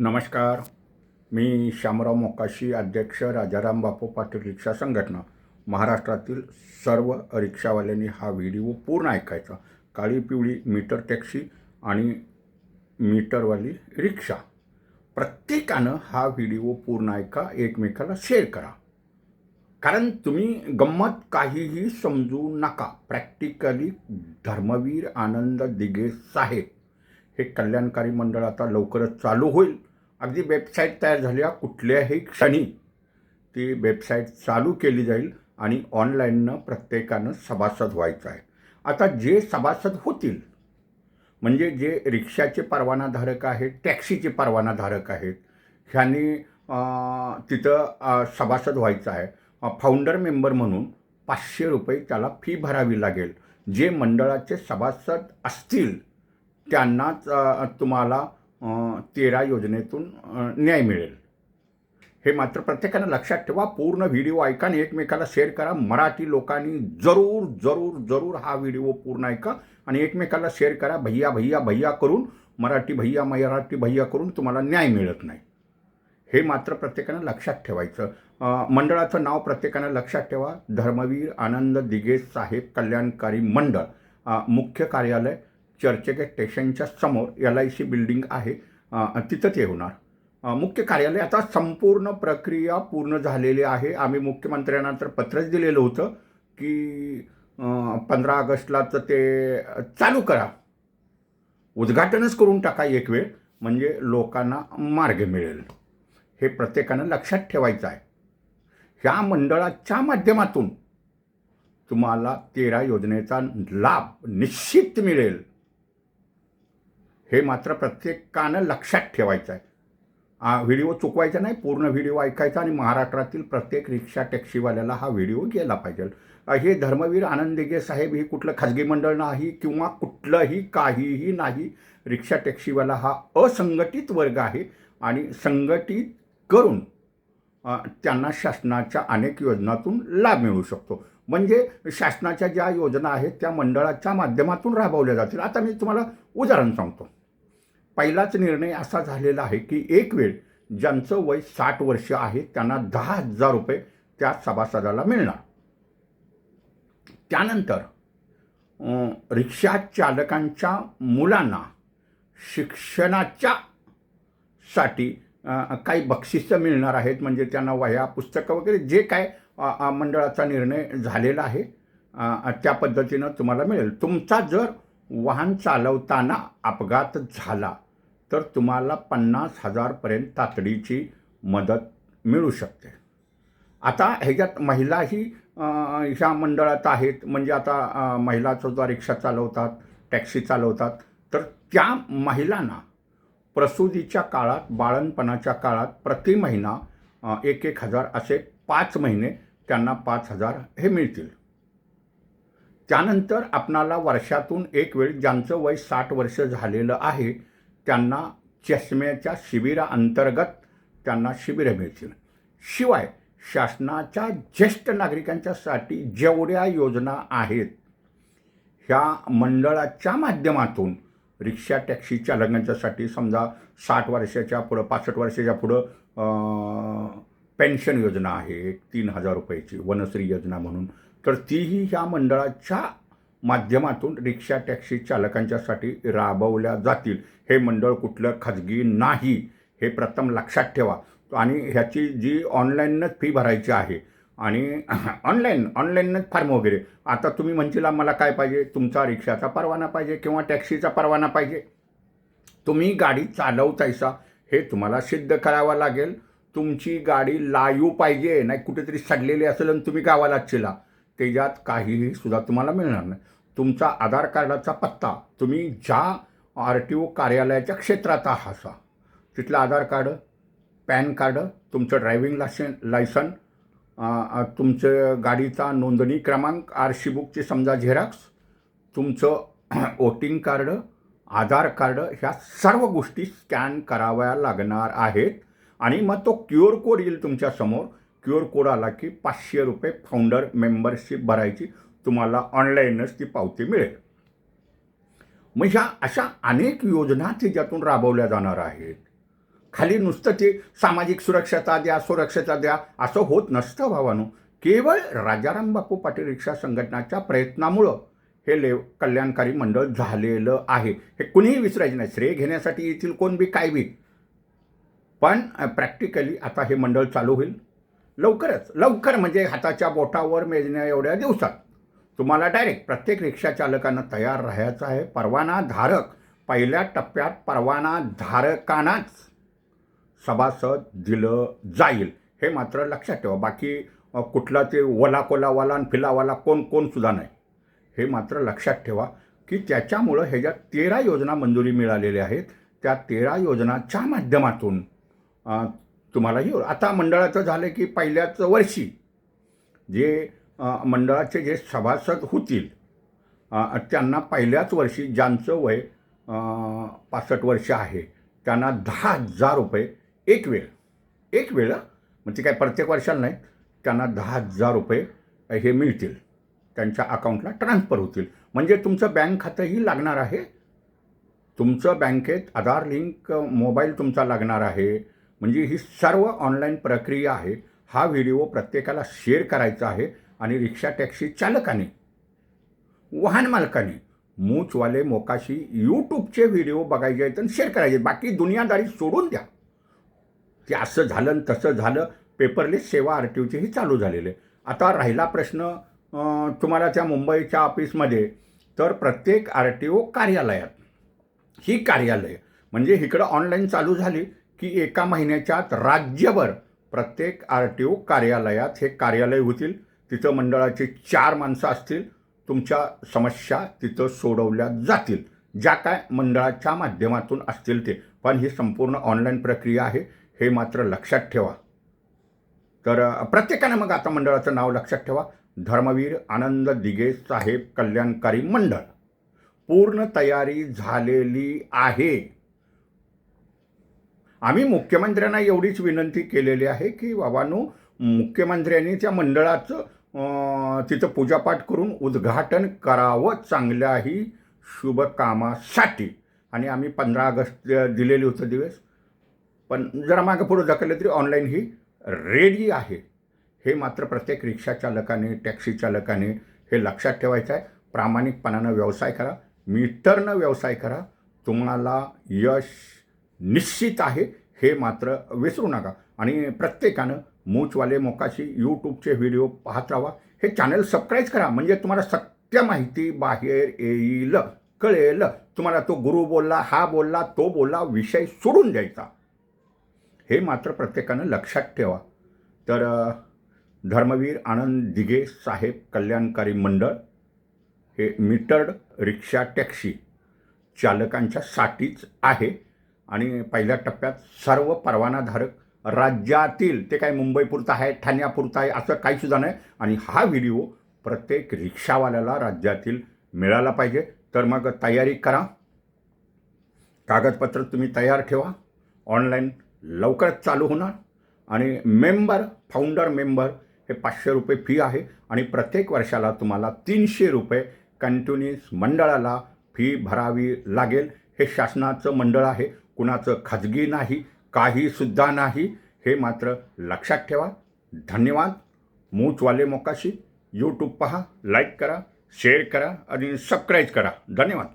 नमस्कार. मी श्यामराव मोकाशी अध्यक्ष राजाराम बापू पाटील रिक्षा संघटना. महाराष्ट्रातील सर्व रिक्षावाल्यांनी हा व्हिडिओ पूर्ण ऐकायचा. काळी पिवळी मीटर टॅक्सी आणि मीटरवाली रिक्षा. प्रत्येकानं हा व्हिडिओ पूर्ण ऐका एकमेकाला शेअर करा. कारण तुम्ही गंमत काहीही समजू नका. प्रॅक्टिकली धर्मवीर आनंद दिगे साहेब. हे कल्याणकारी मंडळ आता लवकरच चालू होईल. अगदी वेबसाईट तयार झाल्या कुठल्याही क्षणी. ती वेबसाईट चालू केली जाईल आणि ऑनलाईननं प्रत्येकानं सभासद व्हायचं आहे. आता जे सभासद होतील म्हणजे जे रिक्षाचे परवानाधारक आहेत टॅक्सीचे परवानाधारक आहेत ह्यांनी तिथं सभासद व्हायचं आहे. फाउंडर मेंबर म्हणून पाचशे रुपये त्याला फी भरावी लागेल. जे मंडळाचे सभासद असतील त्यांनाच तुम्हाला तेरा योजनेतून न्याय मिळेल. हे मात्र प्रत्येकानं लक्षात ठेवा पूर्ण व्हिडिओ ऐका आणि एकमेकाला शेअर करा. मराठी लोकांनी जरूर जरूर जरूर हा व्हिडिओ पूर्ण ऐका आणि एकमेकाला शेअर करा. भैया भैया भैया करून मराठी भैया मराठी भैया करून तुम्हाला न्याय मिळत नाही. हे मात्र प्रत्येकानं लक्षात ठेवायचं. मंडळाचं नाव प्रत्येकानं लक्षात ठेवा. धर्मवीर आनंद दिगे साहेब कल्याणकारी मंडळ मुख्य कार्यालय. चर्चगेट स्टेशनच्या समोर एल आय सी बिल्डिंग आहे. तिथंच तिथं ते होणार मुख्य कार्यालय आता संपूर्ण प्रक्रिया पूर्ण झालेली आहे. आम्ही मुख्यमंत्र्यांना तर पत्रच दिलेलं होतं की पंधरा ऑगस्टला तर ते चालू करा. उद्घाटनच करून टाका एक वेळ म्हणजे लोकांना मार्ग मिळेल. हे प्रत्येकानं लक्षात ठेवायचं आहे. ह्या मंडळाच्या माध्यमातून तुम्हाला तेरा योजनेचा लाभ निश्चित मिळेल. हे मात्र प्रत्येकानं लक्षात ठेवायचं आहे. व्हिडिओ चुकवायचा नाही पूर्ण व्हिडिओ ऐकायचा आणि महाराष्ट्रातील प्रत्येक रिक्षा टॅक्सीवाल्याला हा व्हिडिओ गेला पाहिजे. हे धर्मवीर आनंद दिगे साहेब ही कुठलं खाजगी मंडळ नाही किंवा कुठलंही काहीही नाही रिक्षा टॅक्सीवाला हा असंघटित वर्ग आहे आणि संघटित करून त्यांना शासनाच्या अनेक योजनातून लाभ मिळू शकतो. म्हणजे शासनाच्या ज्या योजना आहेत त्या मंडळाच्या माध्यमातून राबवल्या जातील. आता मी तुम्हाला उदाहरण सांगतो. पहिलाच निर्णय असा झालेला आहे की एक वेळ ज्यांचं वय साठ वर्ष आहे त्यांना दहा हजार रुपये त्या सभासदाला मिळणार. त्यानंतर रिक्षा चालकांच्या मुलांना शिक्षणाच्या साठी काही बक्षिसं मिळणार आहेत म्हणजे त्यांना वह्या पुस्तकं वगैरे जे काय मंडळाचा निर्णय झालेला आहे त्या पद्धतीनं तुम्हाला मिळेल. तुमचा जर वाहन चालवताना अपघात झाला तर तुम्हाला पन्नास हजारपर्यंत तातडीची मदत मिळू शकते. आता ह्याच्यात महिलाही ह्या मंडळात आहेत. म्हणजे आता महिला सुद्धा रिक्षा चालवतात टॅक्सी चालवतात. तर त्या महिलांना प्रसूतीच्या काळात बाळणपणाच्या काळात प्रति महिना एक एक हजार असे पाच महिने त्यांना पाच हजार हे मिळतील. त्यानंतर आपणाला वर्षातून एक वेळ ज्यांचं वय साठ वर्ष झालेलं आहे त्यांना चष्म्याच्या शिबिराअंतर्गत त्यांना शिबिरं मिळतील शिवाय शासनाच्या ज्येष्ठ नागरिकांच्यासाठी जेवढ्या योजना आहेत ह्या मंडळाच्या माध्यमातून रिक्षा टॅक्सी चालकांच्यासाठी समजा साठ वर्षाच्या पुढं पासष्ट वर्षाच्या पुढं पेन्शन योजना आहे तीन हजार रुपयाची वनश्री योजना म्हणून तर तीही ह्या मंडळाच्या माध्यमातून रिक्षा टॅक्सी चालकांच्यासाठी राबवल्या जातील. हे मंडळ कुठलं खाजगी नाही हे प्रथम लक्षात ठेवा. आणि ह्याची जी ऑनलाईनच फी भरायची आहे आणि ऑनलाईन ऑनलाईनच फॉर्म वगैरे. आता तुम्ही म्हणशील मला काय पाहिजे? तुमचा रिक्षाचा परवाना पाहिजे किंवा टॅक्सीचा परवाना पाहिजे? तुम्ही गाडी चालवतायसा हे तुम्हाला सिद्ध करावं लागेल. तुमची गाडी लाईव पाहिजे नाही कुठेतरी सडलेली असेल आणि तुम्ही गावाला चिला त्याच्यात काहीही सुद्धा तुम्हाला मिळणार नाही. तुमचा आधार कार्डाचा पत्ता तुम्ही ज्या आर टी ओ कार्यालयाच्या क्षेत्रात आहात तिथलं आधार कार्ड पॅन कार्ड तुमचं ड्रायव्हिंग लायसन लायसन तुमचं गाडीचा नोंदणी क्रमांक आर सी बुकची समजा झेरॉक्स तुमचं वोटिंग कार्ड आधार कार्ड ह्या सर्व गोष्टी स्कॅन कराव्या लागणार आहेत. आणि मग तो क्यू आर कोड येईल तुमच्यासमोर क्यू आर कोड आला की पाचशे रुपये फाउंडर मेंबरशिप भरायची तुम्हाला ऑनलाईनच ती पावती मिळेल. मग ह्या अशा अनेक योजना त्याच्यातून राबवल्या जाणार आहेत. खाली नुसतं ते सामाजिक सुरक्षता द्या सुरक्षता द्या असं होत नसतं भावानो. केवळ राजाराम बापू पाटील रिक्षा संघटनाच्या प्रयत्नामुळं हे ले कल्याणकारी मंडळ झालेलं आहे. हे कुणीही विसरायचं नाही. श्रेय घेण्यासाठी येथील कोण बी काय बी. पण प्रॅक्टिकली आता हे मंडळ चालू होईल. लवकरच लवकर म्हणजे हाताच्या बोटावर मेजण्या एवढ्या दिवसात. तुम्हाला डायरेक्ट प्रत्येक रिक्षा चालकांना तयार राहायचं आहे. परवाना धारक पहिल्या टप्प्यात परवाना धारकांनाच सभासद दिलं जाईल. हे मात्र लक्षात ठेवा. बाकी कुठला ते वला कोलावाला आणि फिलावाला कोण कोण सुद्धा नाही. हे मात्र लक्षात ठेवा की त्याच्यामुळं ह्याच्यात तेरा योजना मंजुरी मिळालेल्या आहेत त्या तेरा योजनाच्या माध्यमातून तुम्हालाही तुम्हाला आता मंडळाचं झालं की पहिल्याच वर्षी जे मंडळाचे जे सभासद होतील त्यांना पहिल्याच वर्षी ज्यांचं वय पासष्ट वर्ष आहे त्यांना दहा हजार रुपये एक वेळ एक वेळ मग म्हणजे काय प्रत्येक वर्षाला नाही त्यांना दहा हजार रुपये हे मिळतील. त्यांच्या अकाउंटला ट्रान्सफर होतील. म्हणजे तुमचं बँक खातंही लागणार आहे. तुमचं बँकेत आधार लिंक मोबाईल तुमचा लागणार आहे. म्हणजे ही सर्व ऑनलाईन प्रक्रिया आहे. हा व्हिडिओ प्रत्येकाला शेअर करायचा आहे आणि रिक्षा टॅक्सी चालकाने वाहन मालकाने मूचवाले मोकाशी यूट्यूबचे व्हिडिओ बघायचे आहेत आणि शेअर करायचे बाकी दुनियादारी सोडून द्या. ते असं झालं आणि तसं झालं. पेपरलेस सेवा आर टी ओचेही चालू झालेले. आता राहिला प्रश्न तुम्हाला त्या मुंबईच्या ऑफिसमध्ये तर प्रत्येक आर टी ओ कार्यालयात ही कार्यालय म्हणजे इकडं ऑनलाईन चालू झाली की एका महिन्याच्या आत राज्यभर प्रत्येक आर टी ओ कार्यालयात हे कार्यालय होतील तिथं मंडळाचे चार माणसं असतील तुमच्या समस्या तिथं सोडवल्या जातील. ज्या काय मंडळाच्या माध्यमातून असतील ते. पण ही संपूर्ण ऑनलाईन प्रक्रिया आहे हे मात्र लक्षात ठेवा. तर प्रत्येकाने प्रत्येकानं मग आता मंडळाचं नाव लक्षात ठेवा. धर्मवीर आनंद दिगे साहेब कल्याणकारी मंडळ. पूर्ण तयारी झालेली आहे. आम्ही मुख्यमंत्र्यांना एवढीच विनंती केलेली आहे की बाबांनो मुख्यमंत्र्यांनी त्या मंडळाचं तिथं पूजापाठ करून उद्घाटन करावं चांगल्याही शुभकामासाठी. आणि आम्ही पंधरा ऑगस्ट दिलेली दिलेले दिवस. पण जरा मागं पुढं ढकललं तरी ऑनलाईन ही रेडी आहे. हे मात्र प्रत्येक रिक्षा चालकाने टॅक्सी चालकाने हे लक्षात ठेवायचं आहे. प्रामाणिकपणानं व्यवसाय करा मीटरनं व्यवसाय करा. तुम्हाला यश निश्चित आहे हे मात्र विसरू नका. आणि प्रत्येकानं मूचवाले मोकाशी यूट्यूबचे व्हिडिओ पाहत राहा हे चॅनल सबस्क्राईब करा. म्हणजे तुम्हाला सत्य माहिती बाहेर येईल कळेल. तुम्हाला तो गुरु बोलला हा बोलला तो बोलला विषय सोडून द्यायचा. हे मात्र प्रत्येकानं लक्षात ठेवा. तर धर्मवीर आनंद दिघे साहेब कल्याणकारी मंडळ हे मीटर्ड रिक्षा टॅक्सी चालकांच्यासाठीच आहे. आणि पहिल्या टप्प्यात सर्व परवानाधारक राज्यातील ते काय मुंबईपुरतं आहे ठाण्यापुरतं आहे असं काहीसुद्धा नाही. आणि हा व्हिडिओ प्रत्येक रिक्षावाल्याला राज्यातील मिळाला पाहिजे. तर मग तयारी करा. कागदपत्र तुम्ही तयार ठेवा. ऑनलाईन लवकरच चालू होणार. आणि मेंबर फाउंडर मेंबर हे पाचशे रुपये फी आहे. आणि प्रत्येक वर्षाला तुम्हाला तीनशे रुपये कंटिन्युअस मंडळाला फी भरावी लागेल. हे शासनाचं मंडळ आहे. कुणाचं खाजगी नाही काहीसुद्धा नाही हे मात्र लक्षात ठेवा. धन्यवाद. मूचवाले मोकाशी. यूट्यूब पहा लाईक करा शेअर करा आणि सबस्क्राईब करा. धन्यवाद.